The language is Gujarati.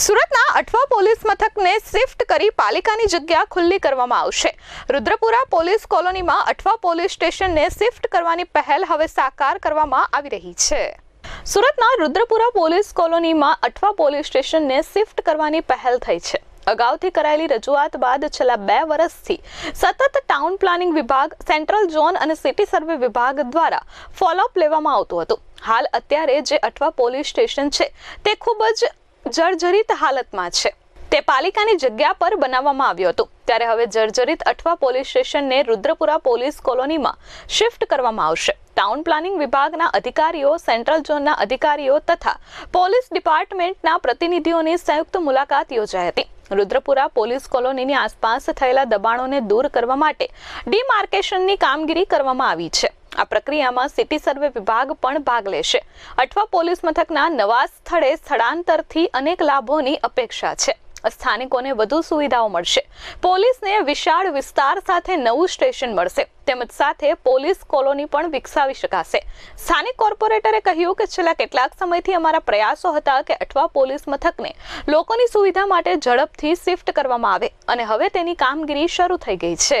સુરતના અઠવા પોલીસ મથકને શિફ્ટ કરી પાલિકાની જગ્યા ખુલ્લી કરવામાં આવશે. રુદ્રપુરા પોલીસ કોલોનીમાં અઠવા પોલીસ સ્ટેશનને શિફ્ટ કરવાની પહેલ હવે સાકાર કરવામાં આવી રહી છે. સુરતના રુદ્રપુરા પોલીસ કોલોનીમાં અઠવા પોલીસ સ્ટેશનને શિફ્ટ કરવાની પહેલ થઈ છે. અગાઉથી કરાયેલી રજૂઆત બાદ છેલ્લા બે વર્ષથી સતત ટાઉન પ્લાનિંગ વિભાગ, સેન્ટ્રલ ઝોન અને સિટી સર્વે વિભાગ દ્વારા ફોલોઅપ લેવામાં આવતું હતું. હાલ અત્યારે જે અઠવા પોલીસ સ્ટેશન છે, તે ખૂબ જ જર્જરિત હાલતમાં છે. તે પાલિકાની જગ્યા પર બનાવવામાં આવ્યું હતું. ત્યારે હવે જર્જરિત અઠવા પોલીસ સ્ટેશનને રુદ્રપુરા પોલીસ કોલોનીમાં શિફ્ટ કરવામાં આવશે. ટાઉન પ્લાનિંગ વિભાગના અધિકારીઓ, સેન્ટ્રલ ઝોનના અધિકારીઓ તથા પોલીસ ડિપાર્ટમેન્ટના પ્રતિનિધિઓની સંયુક્ત મુલાકાત યોજાઈ હતી. રુદ્રપુરા પોલીસ કોલોનીની આસપાસ થયેલા દબાણોને દૂર કરવા માટે ડીમાર્કેશનની કામગીરી કરવામાં આવી છે. આ પ્રક્રિયામાં સિટી સર્વે વિભાગ પણ ભાગ લેશે. અઠવા પોલીસ મથકના નવા સ્થળે સ્થળાંતરથી અનેક લાભોની અપેક્ષા છે. સ્થાનિકોને વધુ સુવિધાઓ મળશે. પોલીસને વિશાળ વિસ્તાર સાથે નવું સ્ટેશન મળશે. તેમજ સાથે પોલીસ કોલોની પણ વિકસાવી શકાશે. સ્થાનિક કોર્પોરેટરે કહ્યું કે છેલ્લા કેટલાક સમયથી અમારા પ્રયાસો હતા કે અઠવા પોલીસ મથકને લોકોની સુવિધા માટે ઝડપથી શિફ્ટ કરવામાં આવે અને હવે તેની કામગીરી શરૂ થઈ ગઈ છે.